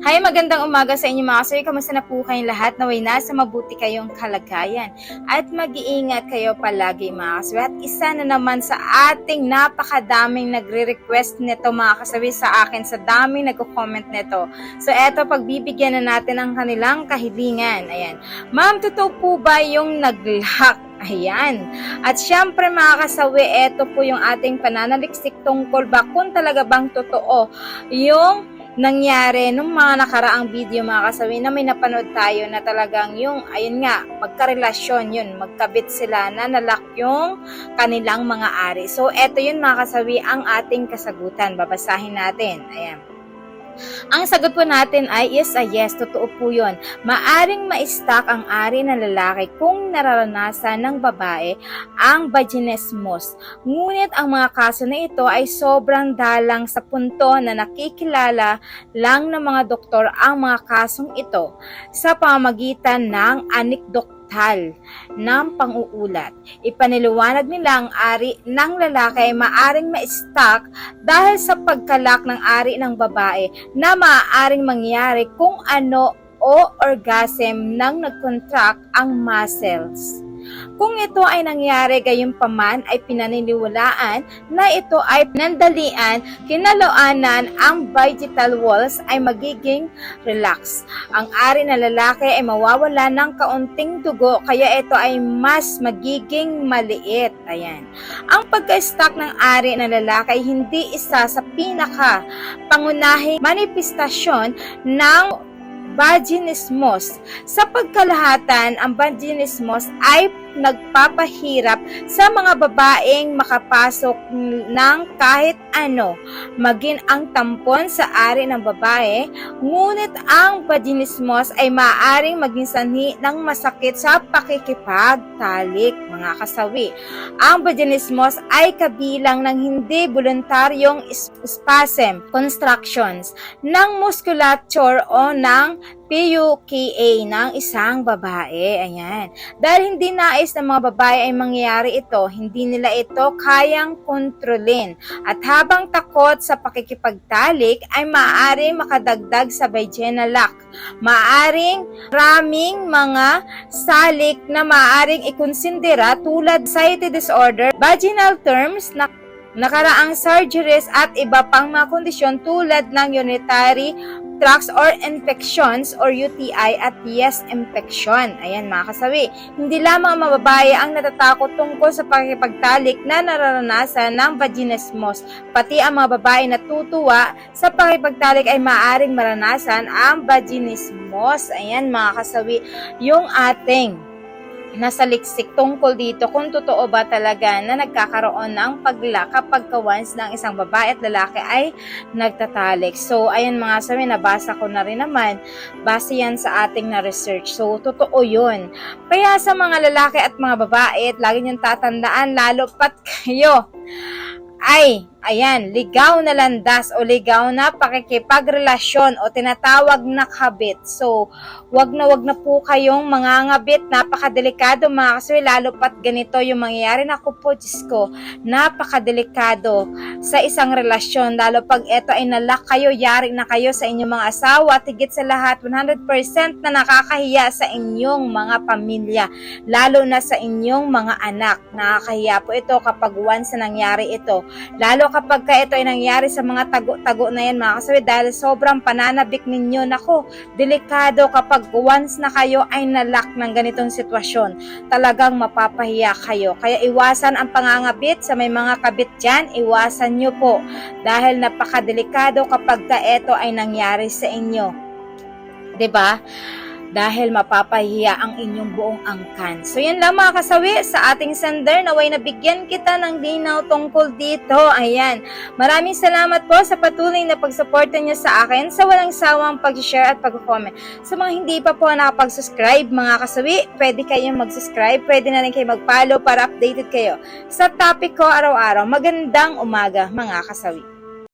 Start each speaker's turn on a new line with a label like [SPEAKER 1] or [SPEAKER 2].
[SPEAKER 1] Hi, magandang umaga sa inyo mga kasawi. Kamusta na po kayong lahat? Naway nasa mabuti kayong kalagayan. At mag-iingat kayo palagi mga kasawi. At isa na naman sa ating napakadaming nagre-request nito mga kasawi sa akin sa daming nagko-comment nito. So eto, pagbibigyan na natin ang kanilang kahilingan. Ayan. Ma'am, totoo po ba yung nag-lock? Ayan. At syempre mga kasawi, eto po yung ating pananaliksik tungkol ba kung talaga bang totoo yung nangyari nung mga nakaraang video mga kasawi na may napanood tayo na talagang yung, ayun nga, magkarelasyon yun, magkabit sila na nalak yung kanilang mga ari. So, eto yun mga kasawi ang ating kasagutan. Babasahin natin. Ayan. Ang sagot po natin ay yes a yes, totoo po yun. Maaring ma-stack ang ari ng lalaki kung nararanasan ng babae ang vaginismus. Ngunit ang mga kaso na ito ay sobrang dalang sa punto na nakikilala lang ng mga doktor ang mga kasong ito sa pamamagitan ng anekdoktal ng pang-uulat. Ipaniliwanag nila ang ari ng lalaki ay maaring ma-stack dahil sa pagkalak ng ari ng babae na maaaring mangyari kung ano o orgasm nang nag-contract ang muscles. Kung ito ay nangyari gayon paman ay pinaniniwalaan na ito ay pinandalian, kinaloanan ang vaginal walls ay magiging relax. Ang ari na lalaki ay mawawala ng kaunting dugo kaya ito ay mas magiging maliit. Ayan. Ang pagka-stack ng ari na lalaki ay hindi isa sa pinaka pangunahing manifestasyon ng vaginismus. Sa pagkalahatan, ang vaginismus ay nagpapahirap sa mga babaeng makapasok ng kahit ano, maging ang tampon sa ari ng babae, ngunit ang vaginismus ay maaaring maging sanhi ng masakit sa pakikipagtalik, mga kasawi. Ang vaginismus ay kabilang ng hindi voluntaryong spasm, constructions, ng musculature o ng PUKA ng isang babae. Ayan. Dahil hindi nais ng mga babae ay mangyayari ito, hindi nila ito kayang kontrolin. At habang takot sa pakikipagtalik, ay maaari makadagdag sa vaginal lock. Maaring raming mga salik na maaring ikonsindera tulad anxiety disorder, vaginal terms na nakaraang surgeries at iba pang mga kondisyon tulad ng unitary tracts or infections or UTI at yes infection. Ayan mga kasawi. Hindi lamang ang mga babae ang natatakot tungkol sa pakikipagtalik na nararanasan ng vaginismus. Pati ang mga babae na tutuwa sa pakikipagtalik ay maaaring maranasan ang vaginismus. Ayan mga kasawi. Yung ating nasa liksik tungkol dito kung totoo ba talaga na nagkakaroon ng pagla kapag once ng isang babae at lalaki ay nagtatalik. So, ayan mga sabi, nabasa ko na rin naman, base yan sa ating na research. So, totoo yun. Kaya sa mga lalaki at mga babae, at lagi niyong tatandaan, lalo pat kayo, ay, ayan, ligaw na landas o ligaw na pakikipagrelasyon o tinatawag na kabit. So, wag na wag na po kayong mangangabit. Napakadelikado mga kaswi, lalo pat ganito yung mangyayari. Naku po, Diyos ko, napakadelikado sa isang relasyon. Lalo pag ito ay nalak kayo, yari na kayo sa inyong mga asawa. At higit sa lahat, 100% na nakakahiya sa inyong mga pamilya. Lalo na sa inyong mga anak. Nakakahiya po ito kapag once na nangyari ito. Lalo kapag ka ito ay nangyari sa mga tago-tago na yan mga kasawi dahil sobrang pananabik ninyo. Nako, delikado kapag once na kayo ay nalak ng ganitong sitwasyon. Talagang mapapahiya kayo. Kaya iwasan ang pangangabit sa may mga kabit dyan. Iwasan nyo po dahil napakadelikado kapag ka ito ay nangyari sa inyo. 'Di ba? Dahil mapapahiya ang inyong buong angkan. So yan lang mga kasawi sa ating sender naway nabigyan kita ng linaw tungkol dito. Ayan. Maraming salamat po sa patuloy na pagsuporta niyo sa akin sa walang sawang pag-share at pag-comment. Sa mga hindi pa po nakapag-subscribe mga kasawi, pwede kayong mag-subscribe, pwede na rin kayo mag-follow para updated kayo sa topic ko araw-araw. Magandang umaga mga kasawi.